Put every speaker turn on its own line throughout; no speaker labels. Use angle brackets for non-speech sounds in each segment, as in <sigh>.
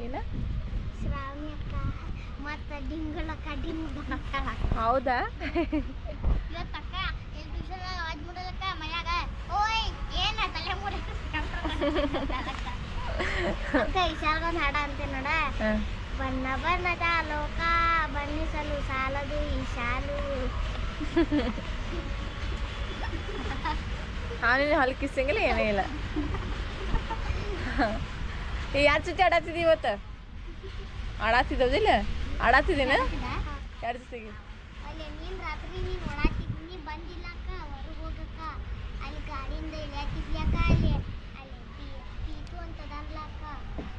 ಏನ? ಹೌದಾ?
ಹಾಡ ಅಂತ ನೋಡ. ಬಣ್ಣ ಬಣ್ಣದ ಲೋಕ ಬಣ್ಣಿಸಲು ಸಾಲದು ಈ ಶಾಲು.
ಹಾನಿನ ಹಲ್ಕಿಸಂಗಿಲ್ಲ ಏನೇ ಇಲ್ಲ. <laughs> ಯಾರ ಜೊತೆ ಆಡಾತಿದ್ದಿ ಇವತ್ತು? ಆಡಾತಿದ್ದದಿಲ್ಲ ಆಡಾತಿದ್ದೀನ ಯಾರ ಜೊತೆಗೆ?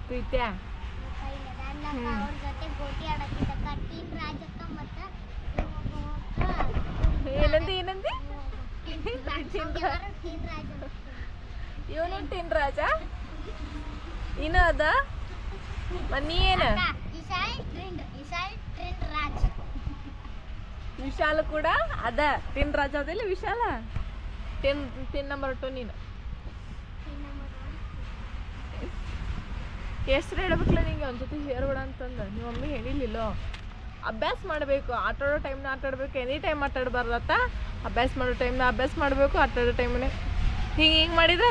ಪ್ರೀತ್ಯಾ? ಏನಂದಿ ಏನಂದಿ? <laughs> ಇವನು ಟಿನ್ ರಾಜ? ಇನ್ನು ಅದ ಏನ?
ವಿಶಾಲ
ಕೂಡ ಅದ. ಟಿನ್ ರಾಜ ಅದಿಲ್ಲ ವಿಶಾಲ? ಟಿನ್ ಟಿನ್ ನಂಬರ್ ಟು ನೀನು. ಎಷ್ಟು ಹೇಳ್ಬೇಕಲ್ಲ ನಿಂಗೆ? ಒಂದ್ ಜೊತೆ ಹೇಳ್ಬೇಡ ಅಂತಂದ. ನಿಮ್ಮ ಮಮ್ಮಿ ಹೇಳಿಲ್ಲೋ ಅಭ್ಯಾಸ ಮಾಡಬೇಕು. ಆಟಾಡೋ ಟೈಮ್ನ ಆಟ ಆಡ್ಬೇಕು ಎನಿ ಟೈಮ್ ಆಟ ಆಡಬಾರ್ದತ್ತ ಅಭ್ಯಾಸ ಮಾಡೋ ಟೈಮ್ನ ಅಭ್ಯಾಸ ಮಾಡಬೇಕು. ಆಟಾಡೋ ಆಡೋ ಟೈಮ್ನ ಹಿಂಗೆ ಹಿಂಗೆ ಮಾಡಿದ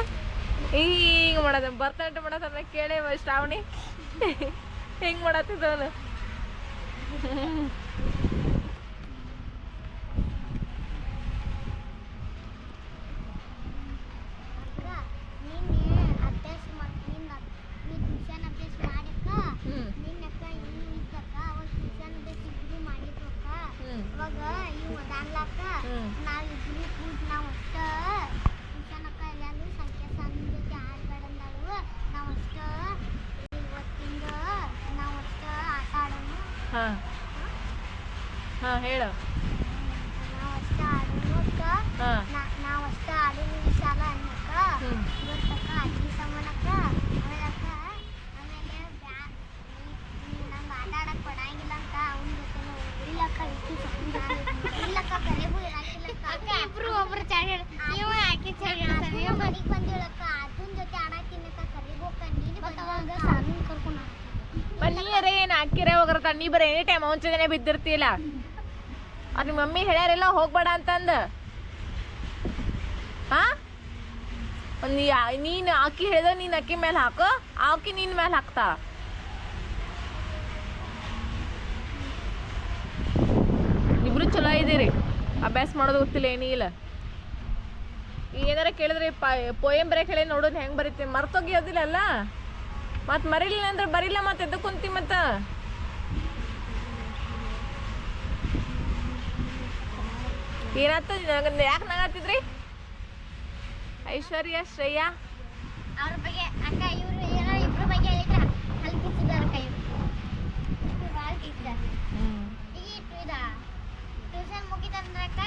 ಹಿಂಗೆ ಮಾಡದ ಭರತನಾಟ್ಯ ಮಾಡೋದನ್ನ ಕೇಳೇ ಶ್ರಾವಣಿ. ಹೆಂಗೆ ಮಾಡತ್ತಿದ್ದವನು.
ಅಕ್ಕ ನಿನ್ನೆ ಅಭ್ಯಾಸ ಮಾಡಿ ನಿನ್ನ ನೀ ಇಲ್ಲಕ್ಕ ಕರೆಗೂ ಹೇಳ. ಅಕ್ಕ ಇಬ್ರು ಒಬ್ರು ಚೆನ್ನಾಗಿ ನೀವು ಹಾಕಿ ಚಾಡಿ ನೀವು ಮನೆಗೆ ಬಂದಿಳಕ್ಕ
ಬರ ನೀ ಬರೀ ಎನಿ ಟೈಮ್ ಅವನ ಜೊತೆನೆ ಬಿದ್ದಿರ್ತಿಲ್ಲ ಅದು ನಿಮ್ಮ ಮಮ್ಮಿ ಹೇಳ್ಯಾರಿಲ್ಲ ಹೋಗ್ಬೇಡ ಅಂತಂದ. ಹಾ? ನೀನು ಅಕ್ಕಿ ಹೇಳ್ದ ನೀನ್ ಅಕ್ಕಿ ಮೇಲೆ ಹಾಕು, ಆ ಅಕ್ಕಿ ನಿನ್ನ ಮೇಲೆ ಹಾಕ್ತಾ. ಇಬ್ರು ಚಲೋ ಇದ್ದೀರಿ ಅಭ್ಯಾಸ ಮಾಡೋದು ಗೊತ್ತಿಲ್ಲ, ಏನೀ ಇಲ್ಲ. ಏನಾರ ಕೇಳಿದ್ರೆ ಪೋಯಂ ಬರೆಯಕ್ಕೆ ಕೇಳಿ ನೋಡೋದು ಹೆಂಗೆ ಬರೀತೀನಿ ಮರ್ತೋಗಿಯೋದಿಲ್ಲ ಅಲ್ಲ? ಮತ್ ಮರಿಲಿಲ್ಲ ಅಂದ್ರೆ ಬರಿಲ್ಲ ಮತ್ತೆ ಎದ್ದು ಕುಂತಿ ಮತ್ತ? ಏನಾತ ಯಾಕೆ ನಗಾತಿದ್ರಿ ಐಶ್ವರ್ಯ ಶ್ರೇಯಾ?
ಅವ್ರ ಬಗ್ಗೆ ಅಕ್ಕ ಇವರು ಏನೋ ಇಬ್ರ ಬಗ್ಗೆ ಹೇಳಿದ್ರ ಅಲ್ಲಿ ಕೈ ಅಕ್ಕ ಭಾಳ ಕಿಚ್ಚಿದಾರ ಈಗ ಇಟ್ಟು ಇದ ಟ್ಯೂಷನ್ ಮುಗಿತಂದ್ರಕ್ಕ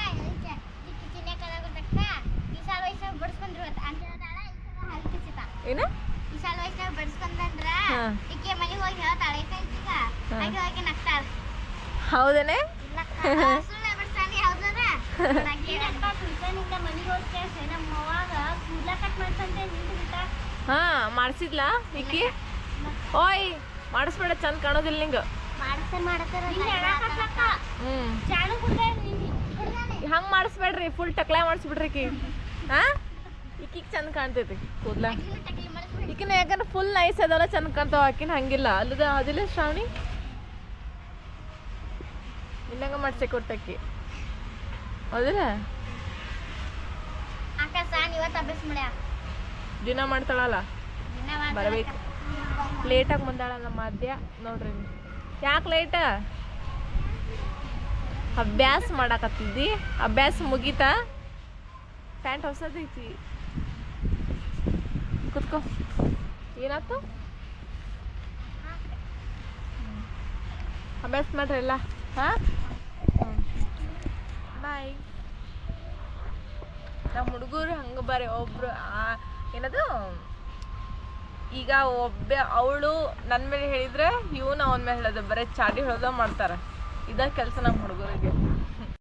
ಕಿಚಿನ ಕಲಾಗುತ್ತಕ್ಕ ವಿಶಾಲ ವಯಸ್ಸಾಗ ಬಡಿಸ್ಕೊಂಡ್ರು ಅಂತ ಹೇಳ್ತಾಳ ಈಸಲ ಹಲ್
ಏನು?
ವಯಸ್ಸಾಗ ಬಡಿಸ್ಕೊಂಡ್ರ
ಹಾ.
ಈಕೆ ಮನೆಗೆ ಹೋಗಿ ಹೇಳ್ತಾಳೆ ಈಗ. ಹಾಗೆ ಹೋಗಿ ನಗ್ತಾಳ.
ಹೌದನೇ? <laughs> ಹಾ, ಮಾಡಿಸಿದ್ಲಾ ಇಕ್ಕಿ ಓಯ್, ಮಾಡಿಸ್ಬೇಡ, ಚಂದ ಕಾಣೋದಿಲ್ಲ ನಿಂಗ. ಹಂಗ ಮಾಡಿಸ್ಬೇಡ್ರಿ ಫುಲ್ ಟಕ್ಲಾ ಮಾಡಿಸ್ಬಿಡ್ರಿ ಇಕ್ಕಿ ಹಾ? ಇಕ್ಕಿಗೆ ಚಂದ ಕಾಣ್ತೈತಿ. ಕೂದ್ಲ. ಇಕ್ಕಿನ ಯಾಕಂದ್ರೆ ಫುಲ್ ನೈಸ್ ಅದಲ್ಲ, ಚಂದ ಕಾಣ್ತಾವ ಆಕಿನ, ಹಂಗಿಲ್ಲ. ಅಲ್ಲದ, ಅದಿಲ್ಲ ಶ್ರಾವಣಿ? ಇಲ್ಲಂಗ ಮಾಡ್ಸೆ ಕೊಟ್ಟಕ್ಕಿ. ಹೌದಿಲ್ಲ?
ಅಕ್ಕ ಸಾನ್ ಇವತ್ತು ಅಭ್ಯಾಸ ಮಾಡ್ಯಾ?
ದಿನ ಮಾಡ್ತಾಳಲ್ಲ. ಬರಬೇಕು. ಲೇಟಾಗಿ ಬಂದಾಳ ನಮ್ಮ ಮಧ್ಯ ನೋಡ್ರಿ. ಯಾಕೆ ಲೇಟ ಅಭ್ಯಾಸ ಮಾಡಾಕತ್ತಿದ್ದಿ? ಅಭ್ಯಾಸ ಮುಗೀತಾ? ಪ್ಯಾಂಟ್ ಹೊಸದೈತಿ ಕುತ್ಕೋ. ಏನಾಯ್ತು ಅಭ್ಯಾಸ ಮಾಡ್ರಿ ಎಲ್ಲ. ಹಾಂ? ಬಾಯ್. ನಮ್ಮ ಹುಡುಗರು ಹಂಗೆ ಬರೀ ಒಬ್ರು ಏನದು? ಈಗ ಒಬ್ಬ, ಅವಳು ನನ್ನ ಮೇಲೆ ಹೇಳಿದ್ರೆ ಇವನು ಅವನ ಮೇಲೆ ಹೇಳೋದು, ಬರೀ ಚಾಡಿ ಹೇಳೋದ ಮಾಡ್ತಾರೆ. ಇದ ಕೆಲಸ ನಮ್ಮ ಹುಡುಗರಿಗೆ.